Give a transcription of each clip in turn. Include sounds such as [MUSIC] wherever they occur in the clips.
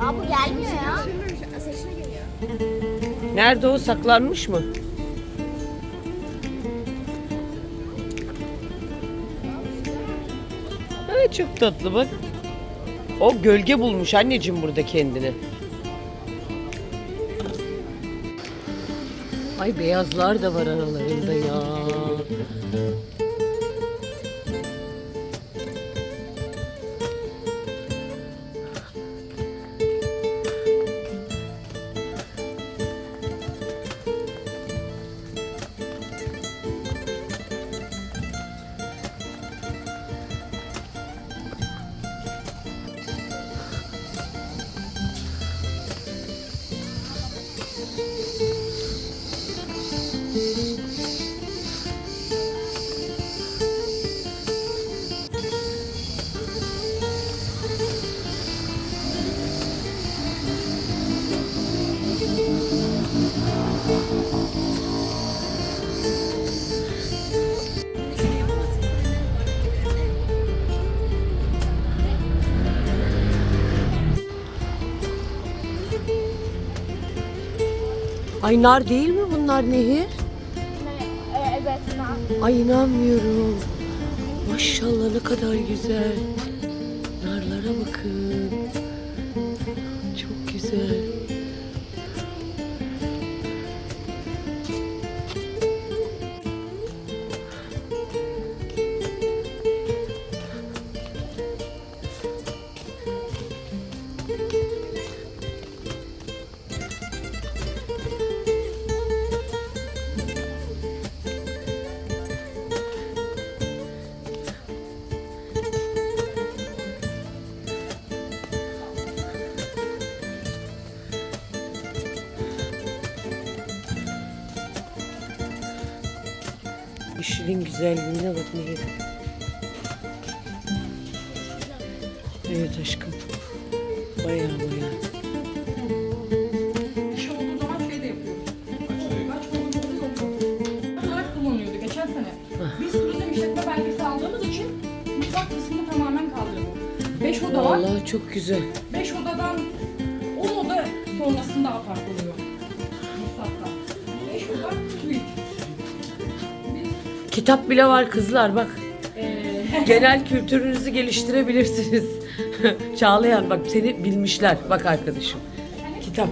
Aa bu gelmiyor ya. Nerede o saklanmış mı? Ay çok tatlı bak. O gölge bulmuş anneciğim burada kendini. Ay beyazlar da var aralarında ya. Ay nar değil mi bunlar Nehir? Evet. Ay inanmıyorum. Maşallah ne kadar güzel. Yeşilin güzelliğine bak Nehir. Evet aşkım. Bayağı bayağı. İş olduğu zaman şey de yapıyoruz. Kaç kullanıyordu olarak kullanıyordu geçen sene. Biz turizm işletme belgesi aldığımız için mutfak kısmını tamamen kaldırdık. 5 oda var. Vallahi çok güzel. 5 odadan 10 oda sonrasında apart oluyor. Mutfakta. 5 oda Kitap bile var kızlar bak. eee Genel kültürünüzü geliştirebilirsiniz. [LAUGHS] Çağlayan bak seni bilmişler. Bak arkadaşım. Kitap.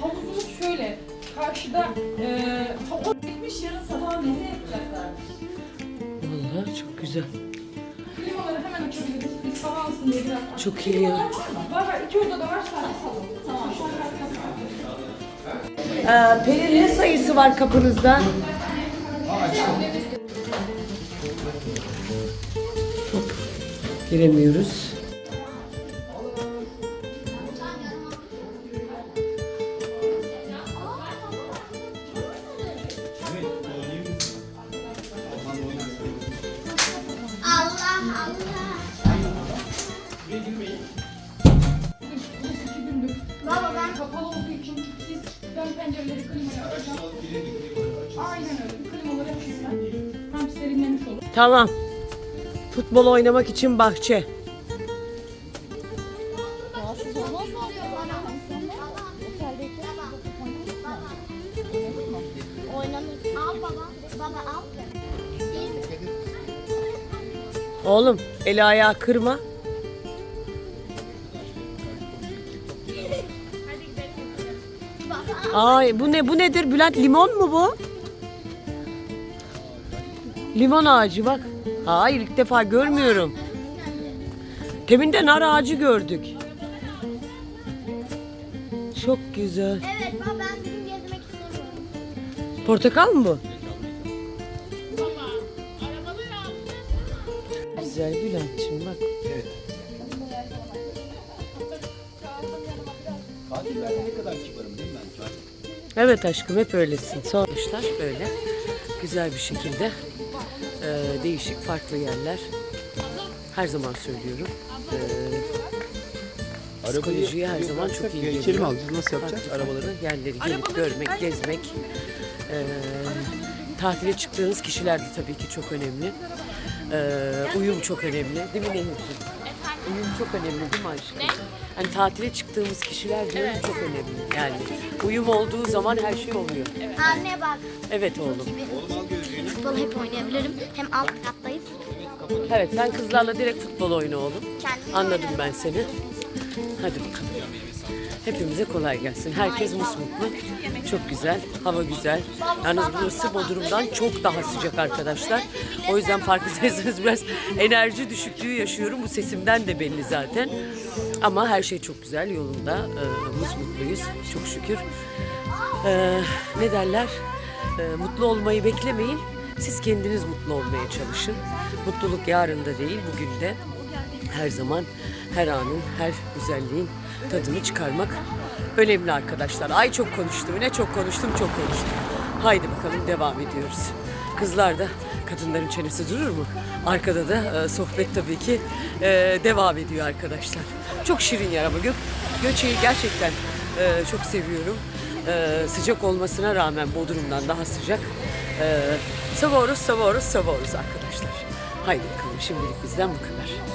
havuzumuz şöyle. Karşıda eee havuz gitmiş yarın sabah ne yapacaklarmış. Vallahi çok güzel. Klimaları hemen açabiliriz. Biz hava alsın diye biraz. Çok iyi ya. Var var. İki odada var sadece salon. Tamam. Ee, Pelin ne sayısı var kapınızda? Hop. Giremiyoruz. Baba ben Kapalı ön pencereleri klimayı açacağım. Aynen öyle. Klimaları açacağım. Hem serinlemiş olur. Tamam. Futbol oynamak için bahçe. Oğlum eli ayağı kırma. Ay bu ne bu nedir Bülent limon mu bu? Limon ağacı bak. Hayır ilk defa görmüyorum. Teminde nar ağacı gördük. Çok güzel. Evet baba ben bugün gezmek istemiyorum. Portakal mı bu? Güzel Bülent'ciğim bak. Tatillerde ne kadar kibarım değil mi ben? Evet aşkım hep öylesin. Sormuşlar böyle güzel bir şekilde e, değişik farklı yerler. Her zaman söylüyorum. E, psikolojiye her zaman çok iyi İçeri mi geliyor. alacağız? Nasıl yapacağız? Farklı Arabaları. farklı yerleri gelip görmek, gezmek. E, tatile çıktığınız kişiler de tabii ki çok önemli. Ee, uyum çok önemli. Değil mi Nehir'ciğim? Uyum çok önemli değil mi aşkım? Ne? Hani tatile çıktığımız kişiler diyorum çok önemli. Yani uyum olduğu zaman her şey oluyor. Anne bak. Evet oğlum. Futbol hep oynayabilirim. Hem alt kattayız. Evet sen kızlarla direkt futbol oyna oğlum. Kendim Anladım ben seni. Hadi bakalım. Hepimize kolay gelsin. Herkes musmutlu. Çok güzel. Hava güzel. Yalnız burası Bodrum'dan çok daha sıcak arkadaşlar. O yüzden farkındaysanız [LAUGHS] biraz enerji düşüklüğü yaşıyorum. Bu sesimden de belli zaten. Ama her şey çok güzel yolunda. Ee, musmutluyuz. Çok şükür. Ee, ne derler? Ee, mutlu olmayı beklemeyin. Siz kendiniz mutlu olmaya çalışın. Mutluluk yarın da değil, bugün de her zaman her anın, her güzelliğin tadını çıkarmak önemli arkadaşlar. Ay çok konuştum, ne çok konuştum, çok konuştum. Haydi bakalım devam ediyoruz. Kızlar da kadınların çenesi durur mu? Arkada da e, sohbet tabii ki e, devam ediyor arkadaşlar. Çok şirin yer ama Gök, Göçe'yi gerçekten e, çok seviyorum. E, sıcak olmasına rağmen Bodrum'dan daha sıcak. E, seviyoruz, seviyoruz, seviyoruz arkadaşlar. Haydi bakalım şimdilik bizden bu kadar.